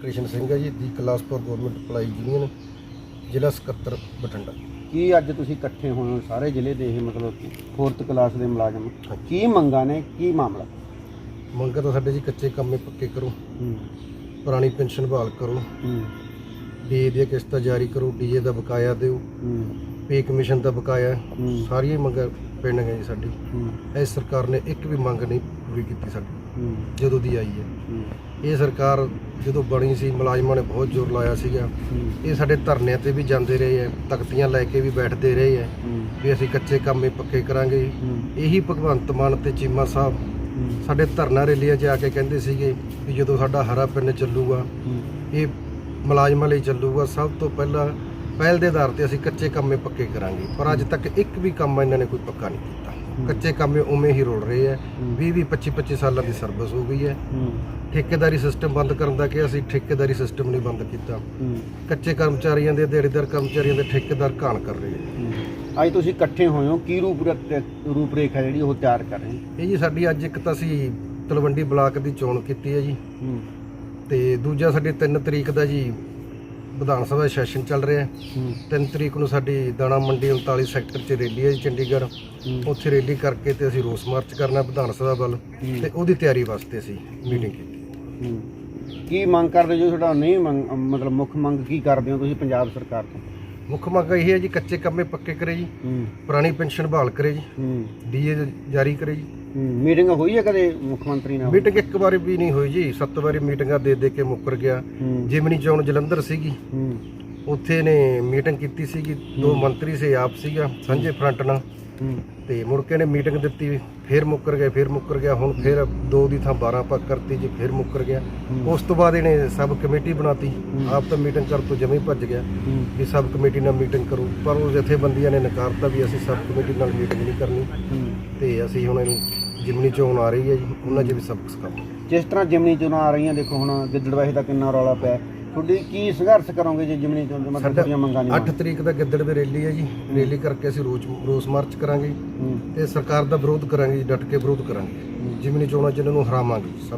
ਕ੍ਰਿਸ਼ਨ ਸਿੰਘ ਹੈ ਜੀ ਦੀ class four government employees union ਜ਼ਿਲ੍ਹਾ ਸਕੱਤਰ ਬਠਿੰਡਾ। ਕੀ ਅੱਜ ਤੁਸੀਂ ਇਕੱਠੇ ਹੋਏ ਹੋ ਸਾਰੇ ਜ਼ਿਲ੍ਹੇ ਦੇ ਇਹ ਮਤਲਬ 4th ਕਲਾਸ ਦੇ ਮੁਲਾਜ਼ਮ? ਕੀ ਮੰਗਾਂ ਨੇ ਕੀ ਮਾਮਲਾ? ਮੰਗ ਤਾਂ ਸਾਡੇ ਜੀ ਕੱਚੇ ਕੰਮੇ ਪੱਕੇ ਕਰੋ। ਪੁਰਾਣੀ ਪੈਨਸ਼ਨ ਬਹਾਲ ਕਰੋ। ਡੀਏ ਦੀਆਂ ਕਿਸ਼ਤਾਂ ਜਾਰੀ ਕਰੋ ਡੀਏ ਦਾ ਬਕਾਇਆ ਦਿਓ। ਪੇ ਕਮਿਸ਼ਨ ਦਾ ਬਕਾਇਆ। ਸਾਰੀਆਂ ਹੀ ਮੰਗਾਂ ਪੈਂਡਿੰਗ ਹੈ ਜੀ ਸਾਡੀ। ਇਸ ਸਰਕਾਰ ਨੇ ਇੱਕ ਵੀ ਮੰਗ ਨਹੀਂ ਪੂਰੀ ਕੀਤੀ ਸਾਡੀ। ਜਦੋਂ ਦੀ ਆਈ ਹੈ। ਇਹ ਸਰਕਾਰ ਜਦੋਂ ਬਣੀ ਸੀ, ਮੁਲਾਜ਼ਮਾਂ ਨੇ ਬਹੁਤ ਜ਼ੋਰ ਲਾਇਆ ਸੀਗਾ। ਇਹ ਸਾਡੇ ਧਰਨਿਆਂ ਤੇ ਵੀ ਜਾਂਦੇ ਰਹੇ ਹੈ, ਤਖਤੀਆਂ ਲੈ ਕੇ ਵੀ ਬੈਠਦੇ ਰਹੇ ਹੈ ਵੀ ਅਸੀਂ ਕੱਚੇ ਕੰਮੇ ਪੱਕੇ ਕਰਾਂਗੇ। ਇਹੀ ਭਗਵੰਤ ਮਾਨ ਤੇ ਚੀਮਾ ਸਾਹਿਬ ਸਾਡੇ ਧਰਨਾ ਰੈਲੀਆਂ 'ਚ ਆ ਕੇ ਕਹਿੰਦੇ ਸੀਗੇ ਵੀ ਜਦੋਂ ਸਾਡਾ ਹਰਾ ਪਿੰਨ ਚੱਲੂਗਾ, ਇਹ ਮੁਲਾਜ਼ਮਾਂ ਲਈ ਚੱਲੂਗਾ, ਸਭ ਤੋਂ ਪਹਿਲਾਂ ਪਹਿਲ ਦੇ ਆਧਾਰ ਤੇ ਅਸੀਂ ਕੱਚੇ ਕੰਮੇ ਪੱਕੇ ਕਰਾਂਗੇ। ਪਰ ਅੱਜ ਤੱਕ ਇੱਕ ਵੀ ਕੰਮ ਇਹਨਾਂ ਨੇ ਕੋਈ ਪੱਕਾ ਨਹੀਂ ਕੀਤਾ। ਕੱਚੇ ਕੰਮੇ ਉਵੇਂ ਹੀ ਰੁਲ ਰਹੇ ਹੈ। 20 20 25 25 ਸਾਲਾਂ ਦੀ ਸਰਵਿਸ ਹੋ ਗਈ ਹੈ। ਠੇਕੇਦਾਰੀ ਸਿਸਟਮ ਬੰਦ ਕਰਨ ਦਾ ਕਿ ਅਸੀਂ ਠੇਕੇਦਾਰੀ ਸਿਸਟਮ ਨਹੀਂ ਬੰਦ ਕੀਤਾ। ਕੱਚੇ ਕਰਮਚਾਰੀਆਂ ਦੇ ਦਿਹਾੜੀਦਾਰ ਕਰਮਚਾਰੀਆਂ ਦੇ ਠੇਕੇਦਾਰ ਘਾਣ ਕਰ ਰਹੇ ਹੈ। ਅੱਜ ਤੁਸੀਂ ਇਕੱਠੇ ਹੋਏ ਹੋ ਕੀ ਰੂਪ ਰੂਪਰੇਖਾ ਜਿਹੜੀ ਉਹ ਤਿਆਰ ਕਰ ਰਹੇ ਇਹ ਜੀ ਸਾਡੀ ਅੱਜ ਇੱਕ ਤਾਂ ਅਸੀਂ ਤਲਵੰਡੀ ਬਲਾਕ ਦੀ ਚੋਣ ਕੀਤੀ ਹੈ ਜੀ। ਤੇ ਦੂਜਾ ਸਾਡੇ 3 ਤਰੀਕ ਦਾ ਜੀ ਵਿਧਾਨ ਸਭਾ ਸੈਸ਼ਨ ਚੱਲ ਰਿਹਾ ਹੈ ਹੂੰ। 3 ਤਰੀਕ ਨੂੰ ਸਾਡੀ ਦਾਣਾ ਮੰਡੀ 39 ਸੈਕਟਰ 'ਚ ਰੈਲੀ ਹੈ ਜੀ ਚੰਡੀਗੜ੍ਹ। ਉੱਥੇ ਰੈਲੀ ਕਰਕੇ ਤੇ ਅਸੀਂ ਰੋਸ ਮਾਰਚ ਕਰਨਾ ਵਿਧਾਨ ਸਭਾ ਵੱਲ। ਤੇ ਉਹਦੀ ਤਿਆਰੀ ਵਾਸਤੇ ਅਸੀਂ ਮੀਟਿੰਗ ਕੀਤੀ। ਕੀ ਮੰਗ ਕਰਦੇ ਜੋ ਤੁਹਾਡਾ ਨਹੀਂ ਮੰਗ ਮਤਲਬ ਮੁੱਖ ਮੰਗ ਕੀ ਕਰਦੇ ਹੋ ਤੁਸੀਂ ਪੰਜਾਬ ਸਰਕਾਰ ਤੋਂ? ਮੁੱਖ ਮੰਗ ਇਹ ਹੈ ਜੀ ਕੱਚੇ ਕੰਮੇ ਪੱਕੇ ਕਰੇ ਜੀ। ਪੁਰਾਣੀ ਪੈਨਸ਼ਨ ਬਹਾਲ ਕਰੇ ਜੀ। ਡੀਏ ਜਾਰੀ ਕਰੇ ਜੀ। ਮੀਟਿੰਗ ਹੋਈ ਹੈ ਕਦੇ ਮੁੱਖ ਮੰਤਰੀ ਨਾਲ? ਮੀਟਿੰਗ ਇੱਕ ਵਾਰੀ ਵੀ ਨਹੀਂ ਹੋਈ ਜੀ। ਸੱਤ ਵਾਰੀ ਮੀਟਿੰਗਾਂ ਦੇ ਦੇ ਕੇ ਮੁੱਕਰ ਗਿਆ। ਜਿਮਨੀ ਚੋਣ ਜਲੰਧਰ ਸੀਗੀ। ਉੱਥੇ ਨੇ ਮੀਟਿੰਗ ਕੀਤੀ ਸੀਗੀ। ਦੋ ਮੰਤਰੀ ਸੇ ਆਪ ਸੀਗਾ। ਸਾਂਝੇ ਫਰੰਟ ਨਾਲ। ਤੇ ਮੁੜ ਕੇ ਨੇ ਮੀਟਿੰਗ ਦਿੱਤੀ ਫਿਰ ਮੁੱਕਰ ਗਏ ਫਿਰ ਮੁੱਕਰ ਗਿਆ ਹੁਣ ਫਿਰ ਦੋ ਦੀ ਥਾਂ 12 ਪੱਕ ਕਰਤੀ ਜੀ ਫਿਰ ਮੁੱਕਰ ਗਿਆ। ਉਸ ਤੋਂ ਬਾਅਦ ਇਹਨੇ ਸਬ ਕਮੇਟੀ ਬਣਾਤੀ ਆਪ ਤਾਂ ਮੀਟਿੰਗ ਕਰ ਤੋਂ ਜਮੇ ਭੱਜ ਗਿਆ ਵੀ ਸਬ ਕਮੇਟੀ ਨਾਲ ਮੀਟਿੰਗ ਕਰੋ। ਪਰ ਉਹ ਜਥੇਬੰਦੀਆਂ ਨੇ ਨਕਾਰਤਾ ਵੀ ਅਸੀਂ ਸਬ ਕਮੇਟੀ ਨਾਲ ਮੀਟਿੰਗ ਨਹੀਂ ਕਰਨੀ। ਤੇ ਅਸੀਂ ਹੁਣ ਇਹਨੂੰ ਜਿਮਨੀ ਚੋਣ ਆ ਰਹੀ ਹੈ ਜੀ ਉਹਨਾਂ 'ਚ ਵੀ ਸਬਕ ਸਿਖਾਵਾਂਗੇ ਜਿਸ ਤਰ੍ਹਾਂ ਜਿਮਨੀ ਚੋਣਾਂ ਆ ਰਹੀਆਂ ਦੇਖੋ ਹੁਣ ਗਿੱਦੜਵਾਹੀ ਦਾ ਕਿੰਨਾ ਰੌਲਾ ਪਿਆ। ਤੁਹਾਡੀ ਕੀ ਸੰਘਰਸ਼ ਕਰੋਗੇ ਜੇ ਜਿਮਨੀ ਚੋਣ ਮਤਲਬ ਸਾਡਾ ਤੁਹਾਡੀਆਂ ਮੰਗਾਂ ਨਹੀਂ 8 ਤਰੀਕ ਦਾ ਗਿੱਦੜ ਦੇ ਰੈਲੀ ਹੈ ਜੀ। ਰੈਲੀ ਕਰਕੇ ਅਸੀਂ ਰੋਸ ਰੋਸ ਮਾਰਚ ਕਰਾਂਗੇ ਤੇ ਸਰਕਾਰ ਦਾ ਵਿਰੋਧ ਕਰਾਂਗੇ ਜੀ ਡਟ ਕੇ ਵਿਰੋਧ ਕਰਾਂਗੇ। ਜਿਮਨੀ ਚੋਣਾਂ 'ਚ ਇਹਨਾਂ ਨੂੰ ਹਰਾਵਾਂਗੇ ਸਭ